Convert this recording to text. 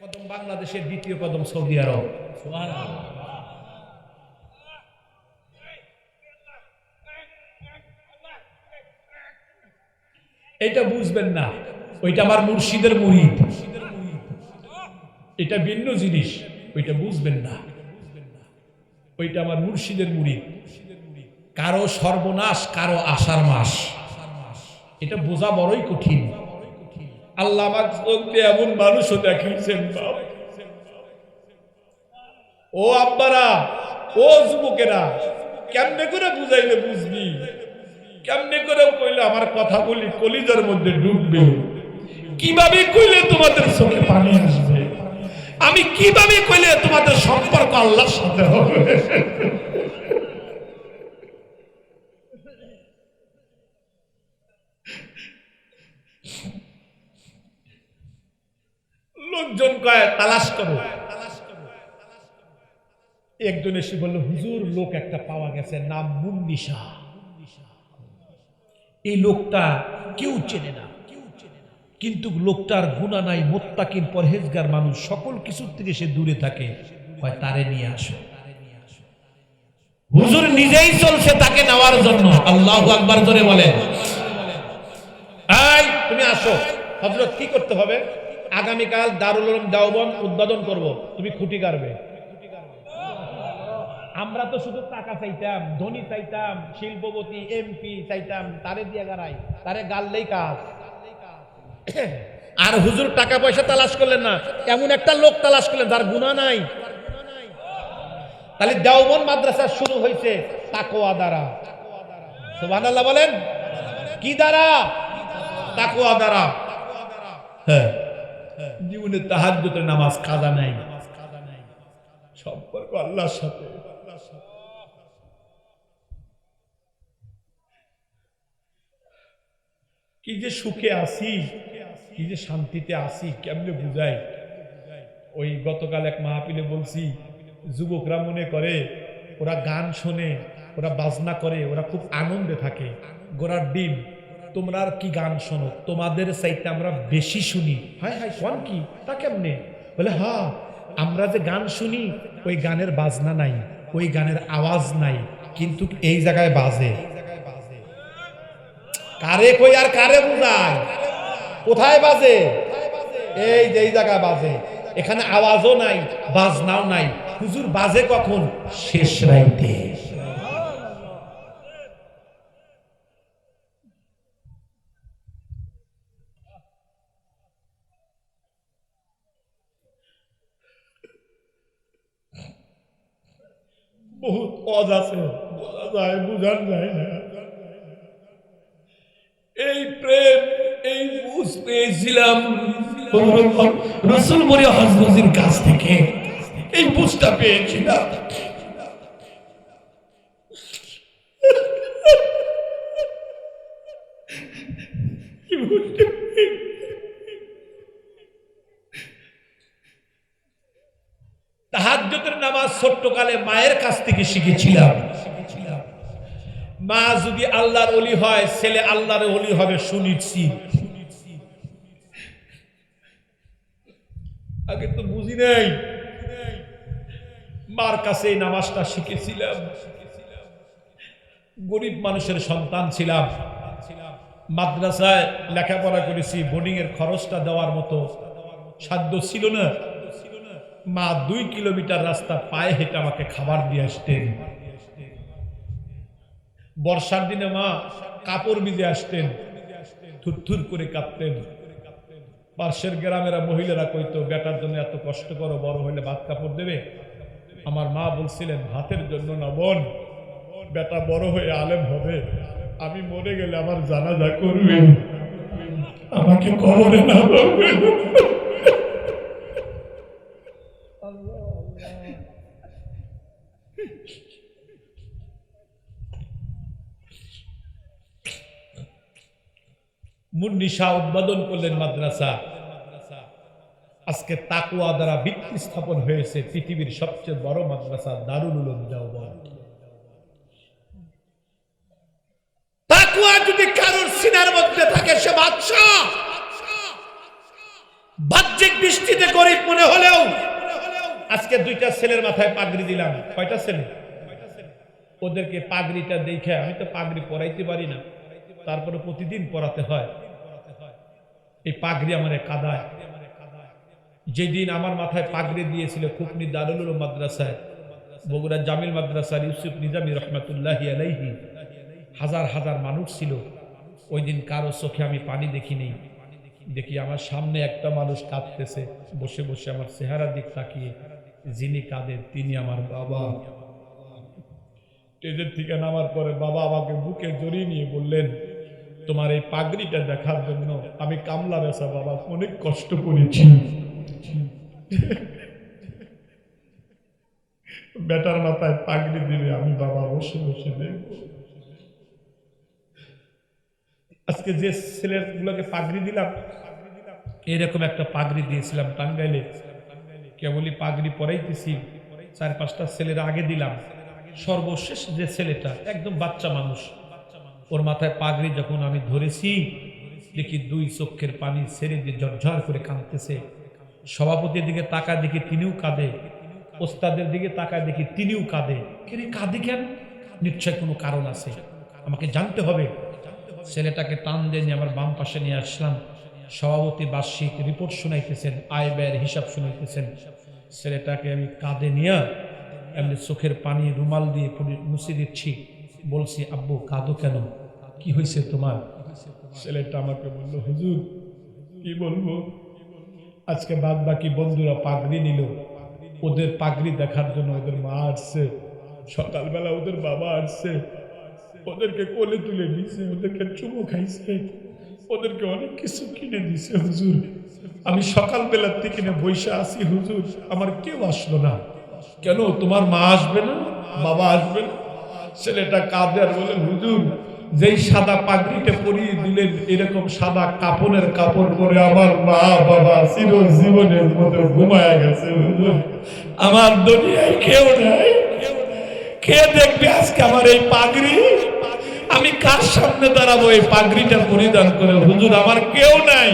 কদম বাংলাদেশের দ্বিতীয় কদম সৌদি আরব। এটা বুঝবেন না। ওইটা আমার মুর্শিদের মুরিদ। এটা ভিন্ন জিনিস। ওইটা বুঝবেন না। ওইটা আমার মুর্শিদের মুরিদ। কারও সর্বনাশ, কারও আষাঢ় মাস। এটা বোঝা বড়ই কঠিন। আল্লাহ আমার এমন মানুষও দেখিয়েছেন ও আব্বারা, ও যুবকেরা, কেমনে করে বুঝাইলে বুঝবি? কেমনে করে কইলে আমার কথা বলি কলিজার মধ্যে ডুববে? কীভাবে কইলে তোমাদের চোখে পানি আসবে? আমি কীভাবে কইলে তোমাদের সম্পর্ক আল্লাহর সাথে হবে? লোকজন কয় তালাশ করো। একজন এসে বলল, হুজুর, লোক একটা পাওয়া গেছে, নাম মুন্নিশা। এই লোকটা কেউ চেনে না। কিন্তু লোকটার গুণা নাই, মোত্তাকিন, পরহেজগার মানুষ, সকল কিছুর থেকে সে দূরে থাকে। হয় তারে নিয়ে আসো। হুজুর নিজেই চলছে তাকে নেওয়ার জন্য। আল্লাহ আকবার ধরে এই, তুমি আসো। হজরত কি করতে হবে? আগামীকাল দারুল উলুম দেওবন্দ উদ্বোধন করব। তুমি খুঁটি গাড়বে আমরা তো শুধু টাকা চাইতাম, ধনী চাইতাম, শিল্পপতি, এমপি চাইতাম, তারে দিয়ে গাড়াই, তারে গাললেই কাজ। আর হুজুর টাকা পয়সা তালাশ করলেন না, এমন একটা লোক তালাশ করলেন যার গুণা নাই। তাহলে দেওবন মাদ্রাসা শুরু হয়েছে তাকোয়া দ্বারা। সুবহানাল্লাহ বলেন? কি দ্বারা? তাকোয়া দ্বারা। হ্যাঁ। জীবনে তাহাজ্জুদের নামাজ কাজা নাই। সম্পর্ক আল্লাহর সাথে। কি যে সুখে আসি কি যে শান্তিতে আসি কেমনে বুঝাই? ওই গতকাল এক মাহফিলে বলছি, যুবকরা মনে করে, ওরা গান শোনে, ওরা বাজনা করে, ওরা খুব আনন্দে থাকে। গোড়ার ডিম তোমরা আর কি গান শোনো? তোমাদের চাইতে আমরা বেশি শুনি। হাই হাই কোন কি? তা কেমনে? বলে হ্যাঁ আমরা যে গান শুনি, ওই গানের বাজনা নাই, ওই গানের আওয়াজ নাই, কিন্তু এই জায়গায় বাজে। কারে কই আর কারে বুঝায়? কোথায় বাজে? এই যে এই জায়গায় বাজে। এখানে আওয়াজও নাই, বাজনাও নাই। হুজুর বাজে কখন? শেষ রাইতে। বহুত পদ আছে, বলা যায় বুঝান যায় না। এই প্রেম, এই বুঝ পেয়েছিলাম রসুল মরিয়া হজরতির কাছ থেকে। এই বুঝটা পেয়েছিলাম। তাহাজ্জুদের নামাজ ছোট্টকালে মায়ের কাছ থেকে শিখেছিলাম। মা যদি আল্লাহর অলি হয়, ছেলে আল্লাহর অলি হবে সুনিশ্চিত। আগে তো বুঝি নাই। মার কাছে এই নামাজটা শিখেছিলাম। গরিব মানুষের সন্তান ছিলাম। মাদ্রাসায় লেখাপড়া করেছি বোর্ডিং এর খরচটা দেওয়ার মতো সাধ্য ছিল না। মা দুই কিলোমিটার রাস্তা পায়ে হেঁটে আমাকে খাবার দিয়ে আসতেন। বর্ষার দিনে মা কাপড় ভিজে আসতেন, থুরথুর করে কাঁপতেন পার্শ্বের গ্রামেরা মহিলারা কইতো, বেটার জন্য এত কষ্ট করো, বড় হইলে ভাত কাপড় দেবে। আমার মা বলছিলেন, ভাতের জন্য না বোন, বেটা বড় হয়ে আলেম হবে। আমি মরে গেলে আমার জানাজা করবে। আমাকে কবরে না মুন্নিশা উদ্বোধন করলেন মাদ্রাসা। আজকে তাকুয়া দ্বারা ভিত্তি স্থাপন হয়েছে পৃথিবীর সবচেয়ে বড় মাদ্রাসা, দারুল উলুম দেওবন্দ তাকুয়া যদি কারোর সিনার মধ্যে থাকে, সে বাদশাহ। বাহ্যিক দৃষ্টিতে গরিব মনে হলেও আজকে দুইটা ছেলের মাথায় পাগড়ি দিলাম। কয়টা ছেলে? ওদেরকে পাগড়িটা দেখে আমি তো পাগড়ি পরাইতে পারি না। তারপরে প্রতিদিন পরাতে হয়। এই পাগড়ি আমার কাদায় যেদিন আমার মাথায় পাগড়ি দিয়েছিল খুকনি দারুল মাদ্রাসায়, বগুড়া জামিল মাদ্রাসার ইউসুফ নিজামী রহমতুল্লাহি আলাইহি, হাজার হাজার মানুষ ছিল। ওই দিন কারও চোখে আমি পানি দেখিনি। দেখি আমার সামনে একটা মানুষ কাঁদতেছে, বসে বসে আমার চেহারা দিক তাকিয়ে, যিনি কাঁদেন তিনি আমার বাবা। স্টেজের থেকে নামার পরে বাবা আমাকে বুকে জড়িয়ে নিয়ে বললেন তোমার এই পাগড়িটা দেখার জন্য আমি কামলা বেসা বাবা, অনেক কষ্ট করেছি। বেটার মাথায় পাগড়ি দিবে, আমি বাবা বসে বসে আজকে যে ছেলেগুলোকে পাগড়ি দিলাম এরকম একটা পাগড়ি দিয়েছিলাম টাঙ্গাইলে। কেবলই পাগড়ি পরাইতেছি, চার পাঁচটা ছেলের আগে দিলাম। সর্বশেষ যে ছেলেটা, একদম বাচ্চা মানুষ। ওর মাথায় পাগড়ি যখন আমি ধরেছি, দেখি দুই চোখের পানি ছেড়ে দিয়ে ঝরঝর করে কাঁদতেছে। সভাপতির দিকে তাকায় দেখি তিনিও কাঁদে। ওস্তাদের দিকে তাকায় দেখি তিনিও কাঁদে। কিন্তু কাঁদে কেন? নিশ্চয় কোনো কারণ আছে। আমাকে জানতে হবে। ছেলেটাকে টান দিয়ে নিয়ে আমার বাম পাশে নিয়ে আসলাম। সভাপতি বার্ষিক রিপোর্ট শুনাইতেছেন, আয় ব্যয়ের হিসাব শুনাইতেছেন। ছেলেটাকে আমি কাঁধে নিয়ে এমনি চোখের পানি রুমাল দিয়ে মুছে দিচ্ছি। বলছি, আব্বু, কাঁদো কেন? কি হয়েছে তোমার? ছেলেটা আমাকে বলল, হুজুর, কি বলব? আজকে বাদ বাকি বন্ধুরা পাগড়ি নিল। ওদের পাগড়ি দেখার জন্য ওদের মা আসছে। সকালবেলা ওদের বাবা আসছে। ওদেরকে কোলে তুলে দিছে ওদেরকে চুমো খাইছে। ওদেরকে অনেক কিছু কিনে দিছে হুজুর। আমি সকালবেলার থেকে বৈশা আসি হুজুর। আমার কেউ আসলো না। কেন? তোমার মা আসবে না? বাবা আসবে না? ছেলেটা কাঁদে আর বলে, হুজুর যেই সাদা পাগড়িটা পরিয়ে দিলেন, এরকম সাদা কাপড়ের কাপড় পরে আমার মা বাবা চির জীবনের মধ্যে ঘুমায় গেছে। আমার দুনিয়ায় কেউ নাই। কে দেখবে আজকে আমার এই পাগড়ি? আমি কার সামনে দাঁড়াবো এই পাগড়িটা পরিধান করে? হুজুর, আমার কেউ নাই।